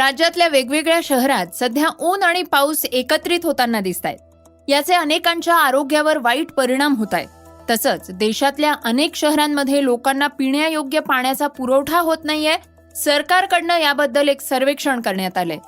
राज्यातल्या वेगवेगळ्या शहरात सध्या ऊन आणि पाऊस एकत्रित होताना दिसत आहेत याचे अनेकांच्या आरोग्यावर वाईट परिणाम होत आहेत तसंच देशातल्या अनेक शहरांमध्ये लोकांना पिण्यायोग्य पाण्याचा पुरवठा होत नाहीये. सरकारकडनं याबद्दल एक सर्वेक्षण करण्यात आलंय.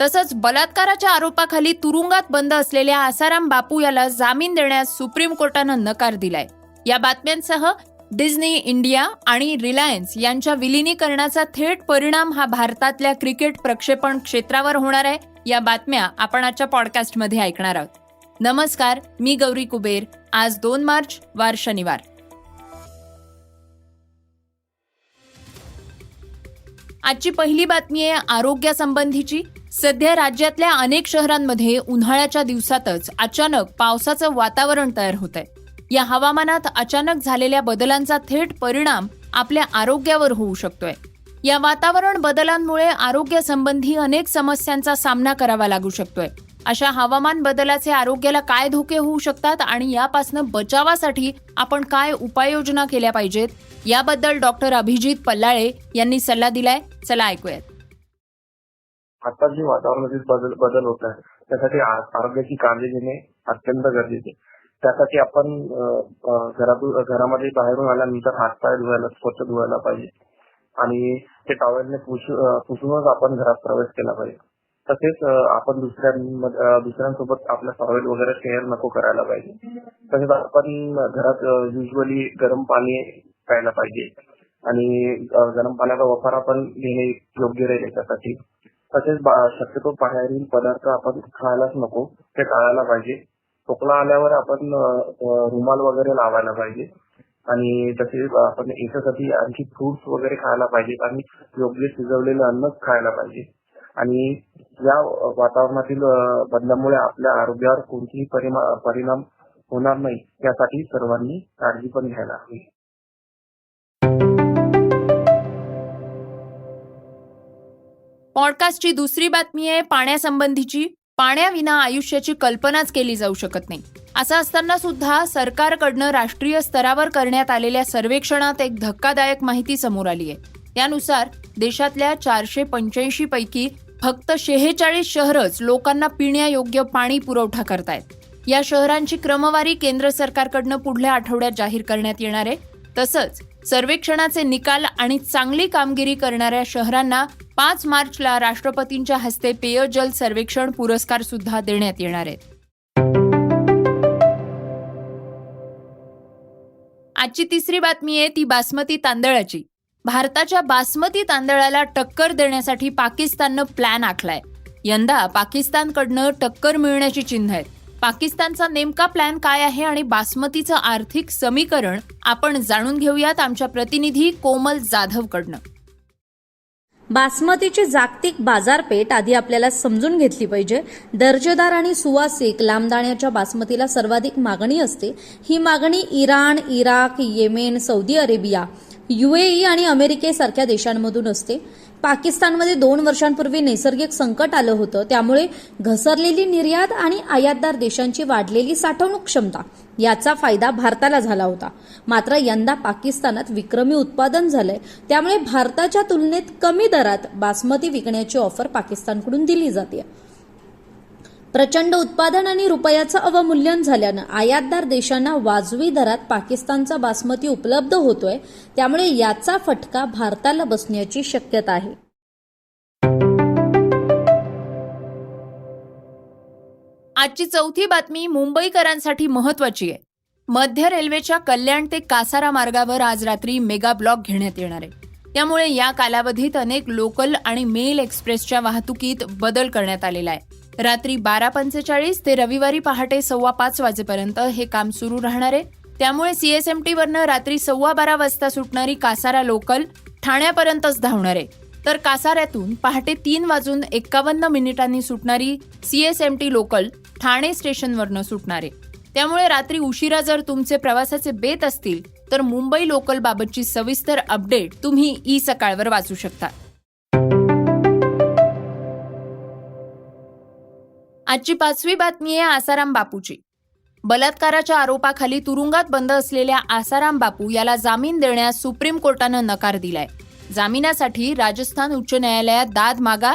तसंच बलात्काराच्या आरोपाखाली तुरुंगात बंद असलेल्या आसाराम बापू याला जामीन देण्यास सुप्रीम कोर्टानं नकार दिलाय. या बातम्यांसह डिझनी इंडिया आणि रिलायन्स यांच्या विलिनीकरणाचा थेट परिणाम हा भारतातल्या क्रिकेट प्रक्षेपण क्षेत्रावर होणार आहे या बातम्या आपण आजच्या पॉडकास्टमध्ये ऐकणार आहोत. नमस्कार मी गौरी कुबेर. आज दोन मार्च वार शनिवार. आजची पहिली बातमी आहे आरोग्यासंबंधीची. सध्या राज्यातल्या अनेक शहरांमध्ये उन्हाळ्याच्या दिवसातच अचानक पावसाचं वातावरण तयार होत आहे या हवामानात अचानक झालेल्या बदलांचा थेट परिणाम आपल्या आरोग्यावर होऊ शकतोय. या वातावरण बदलांमुळे आरोग्यासंबंधी अनेक समस्यांचा सामना करावा लागू शकतोय. अशा हवामान बदलाचे आरोग्याला काय धोके होऊ शकतात आणि यापासून बचावासाठी आपण काय उपाययोजना केल्या पाहिजेत? याबद्दल डॉक्टर अभिजित पल्लाळे यांनी सल्ला दिलाय. चला ऐकूयात. आता जे वातावरणातील बदल बदल होत आहे त्यासाठी आरोग्याची काळजी घेणे अत्यंत गरजेचे त्यासाठी आपण घरातून घरामध्ये बाहेरून आल्यानंतर हातपाय धुवायला स्वच्छ धुवायला पाहिजे. आणि ते टॉवेलने पुसूनच आपण घरात प्रवेश केला पाहिजे. तसेच आपण दुसऱ्या दुसऱ्यांसोबत आपला टॉवेल वगैरे शेअर नको करायला पाहिजे. तसेच आपण घरात युजली गरम पाणी प्यायला पाहिजे. आणि गरम पाण्याचा वापर आपण घेणे योग्य राहील याच्यासाठी. तसेच शक्यतो बाहेरील पदार्थ आपण खायलाच नको ते टाळायला पाहिजे. खोकला आल्यावर आपण रुमाल वगैरे लावायला पाहिजे. आणि तसेच आपण याच्यासाठी आणखी फ्रुट्स वगैरे खायला पाहिजे. आणि योग्य शिजवलेलं अन्न खायला पाहिजे. आणि या वातावरणातील बदलामुळे आपल्या आरोग्यावर कोणतीही परिणाम होणार नाही. यासाठी सर्वांनी काळजी पण घ्यायला हवी. पॉडकास्टची दुसरी बातमी आहे पाण्यासंबंधीची. पाण्याविना आयुष्याची कल्पनाच केली जाऊ शकत नाही. असं असताना सुद्धा सरकारकडनं राष्ट्रीय स्तरावर करण्यात आलेल्या सर्वेक्षणात एक धक्कादायक माहिती समोर आली आहे. त्यानुसार देशातल्या चारशे पंच्याऐंशी पैकी फक्त शेहेचाळीस शहरच लोकांना पिण्यायोग्य पाणी पुरवठा करतायत. या शहरांची क्रमवारी केंद्र सरकारकडनं पुढल्या आठवड्यात जाहीर करण्यात येणार आहे. तसंच सर्वेक्षणाचे निकाल आणि चांगली कामगिरी करणाऱ्या शहरांना पाच मार्चला राष्ट्रपतींच्या हस्ते पेयजल सर्वेक्षण पुरस्कार सुद्धा देण्यात येणार आहेत. आजची तिसरी बातमी आहे ती बासमती तांदळाची. भारताच्या बासमती तांदळाला टक्कर देण्यासाठी पाकिस्ताननं प्लॅन आखलाय. यंदा पाकिस्तानकडनं टक्कर मिळण्याची चिन्ह आहेत. पाकिस्तानचा नेमका प्लॅन काय आहे आणि बासमतीचं आर्थिक समीकरण आपण जाणून घेऊयात आमच्या प्रतिनिधी कोमल जाधवकडनं. बासमतीची जागतिक बाजारपेठ आधी आपल्याला समजून घेतली पाहिजे. दर्जेदार आणि सुवासिक लांबदाण्याच्या बासमतीला सर्वाधिक मागणी असते. ही मागणी Iran Iraq Yemen Saudi Arabia UAE आणि अमेरिकेसारख्या देशांमधून असते. पाकिस्तानमध्ये दोन वर्षांपूर्वी नैसर्गिक संकट आलं होतं. त्यामुळे घसरलेली निर्यात आणि आयातदार देशांची वाढलेली साठवणूक क्षमता याचा फायदा भारताला झाला होता. मात्र यंदा पाकिस्तानात विक्रमी उत्पादन झालंय. त्यामुळे भारताच्या तुलनेत कमी दरात बासमती विकण्याची ऑफर पाकिस्तानकडून दिली जाते प्रचंड उत्पादन आणि रुपयाचं अवमूल्यन झाल्यानं आयातदार देशांना वाजवी दरात पाकिस्तानचा बासमती उपलब्ध होतोय त्यामुळे याचा फटका भारताला बसण्याची शक्यता आहे. आजची चौथी बातमी मुंबईकरांसाठी महत्वाची आहे. मध्य रेल्वेच्या कल्याण ते कासारा मार्गावर आज रात्री मेगा ब्लॉक घेण्यात येणार आहे. त्यामुळे या कालावधीत अनेक लोकल आणि मेल एक्सप्रेसच्या वाहतुकीत बदल करण्यात आलेला आहे. रात्री बारा पंचेचाळीस ते रविवारी पहाटे सव्वा पाच वाजेपर्यंत हे काम सुरू राहणार आहे. त्यामुळे सीएसएमटी वरनं रात्री सव्वा बारा वाजता सुटणारी कासारा लोकल ठाण्यापर्यंतच धावणार आहे. तर कासाऱ्यातून पहाटे तीन वाजून एक्कावन्न मिनिटांनी सुटणारी सीएसएमटी लोकल ठाणे स्टेशनवरनं सुटणार आहे. त्यामुळे रात्री उशिरा जर तुमचे प्रवासाचे बेत असतील तर मुंबई लोकल बाबतची सविस्तर अपडेट तुम्ही ई सकाळवर वाचू शकता. आजची पाचवी बातमी आहे आसाराम बापूची. बलात्काराच्या आरोपाखाली तुरुंगात बंद असलेल्या आसाराम बापू याला जामीन देण्यास सुप्रीम कोर्टानं नकार दिलाय. जामिनासाठी राजस्थान उच्च न्यायालयात दाद मागा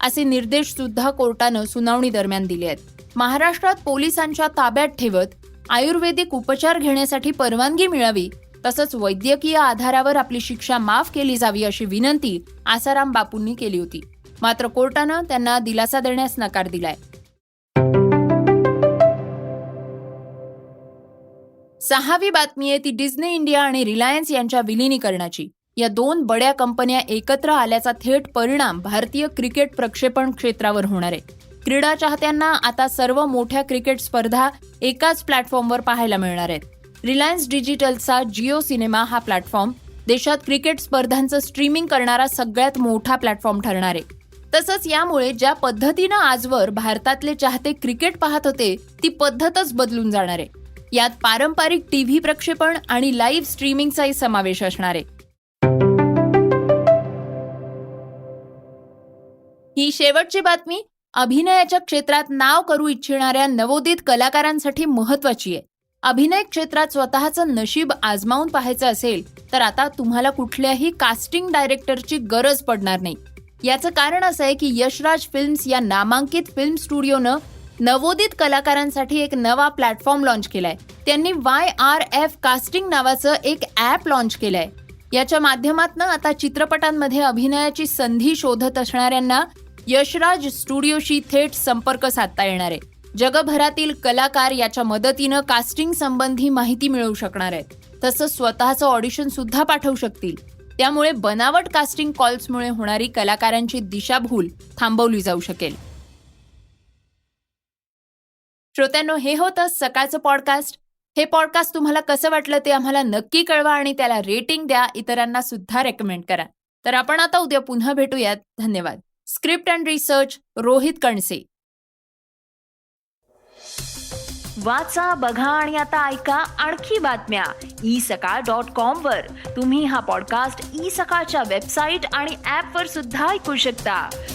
असे निर्देश सुद्धा कोर्टानं सुनावणी दरम्यान दिले आहेत. महाराष्ट्रात पोलिसांच्या ताब्यात ठेवत आयुर्वेदिक उपचार घेण्यासाठी परवानगी मिळावी तसंच वैद्यकीय आधारावर आपली शिक्षा माफ केली जावी अशी विनंती आसाराम बापूंनी केली होती. मात्र कोर्टानं त्यांना दिलासा देण्यास नकार दिलाय. सहावी बातमी आहे ती डिझनी इंडिया आणि रिलायन्स यांच्या विलिनीकरणाची. या दोन बड्या कंपन्या एकत्र आल्याचा थेट परिणाम भारतीय क्रिकेट प्रक्षेपण क्षेत्रावर होणार आहे. क्रीडा चाहत्यांना आता सर्व मोठ्या क्रिकेट स्पर्धा एकाच प्लॅटफॉर्मवर पाहायला मिळणार आहेत. रिलायन्स डिजिटलचा जिओ सिनेमा हा प्लॅटफॉर्म देशात क्रिकेट स्पर्धांचं स्ट्रीमिंग करणारा सगळ्यात मोठा प्लॅटफॉर्म ठरणार आहे. तसंच यामुळे ज्या पद्धतीनं आजवर भारतातले चाहते क्रिकेट पाहत होते ती पद्धतच बदलून जाणार आहे. यात पारंपरिक टीव्ही प्रक्षेपण आणि लाईव्ह स्ट्रीमिंगचाही समावेश असणार आहे. ही शेवटची बातमी अभिनयाच्या क्षेत्रात नाव करू इच्छिणाऱ्या नवोदित कलाकारांसाठी महत्वाची आहे. अभिनय क्षेत्रात स्वतःचं नशीब आजमावून पाहायचं असेल तर आता तुम्हाला कुठल्याही कास्टिंग डायरेक्टरची गरज पडणार नाही. याचं कारण असं आहे की यशराज फिल्म्स या नामांकित फिल्म स्टुडिओनं नवोदित कलाकारांसाठी एक नवा प्लॅटफॉर्म लॉन्च केलाय. त्यांनी वाय आर एफ कास्टिंग नावाचं एक ॲप लॉन्च केलंय. याच्या माध्यमातून आता चित्रपटांमध्ये अभिनयाची संधी शोधत असणाऱ्यांना यशराज स्टुडिओशी थेट संपर्क साधता येणार आहे. जगभरातील कलाकार याच्या मदतीनं कास्टिंग संबंधी माहिती मिळवू शकणार आहेत. तसं स्वतःचं ऑडिशन सुद्धा पाठवू शकतील. त्यामुळे बनावट कास्टिंग कॉल्समुळे होणारी कलाकारांची दिशाभूल थांबवली जाऊ शकेल. श्रोत्यांनो हे होतं सकाळचं पॉडकास्ट हे पॉडकास्ट तुम्हाला कसं वाटलं ते आम्हाला नक्की कळवा आणि त्याला रेटिंग द्या. इतरांना सुद्धा रेकमेंड करा. तर आपण आता उद्या पुन्हा भेटूयात. धन्यवाद. Script and research Rohit Kanse. वाचा बघा आणि आता ऐका आणखी बातम्या. ई सकाळ डॉट कॉम वर. तुम्ही हा पॉडकास्ट ई सकाळच्या वेबसाईट आणि ऍप वर सुद्धा ऐकू शकता.